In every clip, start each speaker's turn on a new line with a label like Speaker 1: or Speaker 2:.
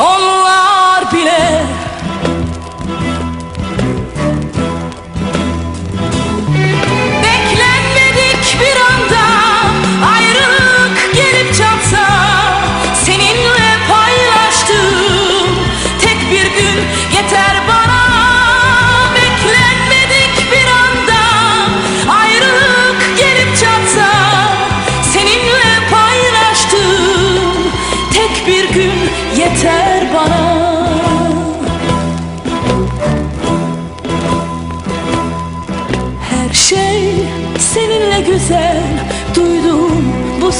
Speaker 1: Allah!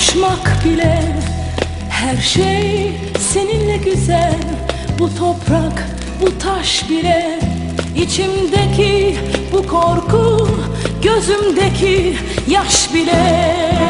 Speaker 1: koşmak bile Her şey seninle güzel. Bu toprak, bu taş bile İçimdeki bu korku Gözümdeki yaş bile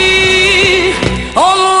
Speaker 1: Allah!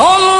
Speaker 1: Allah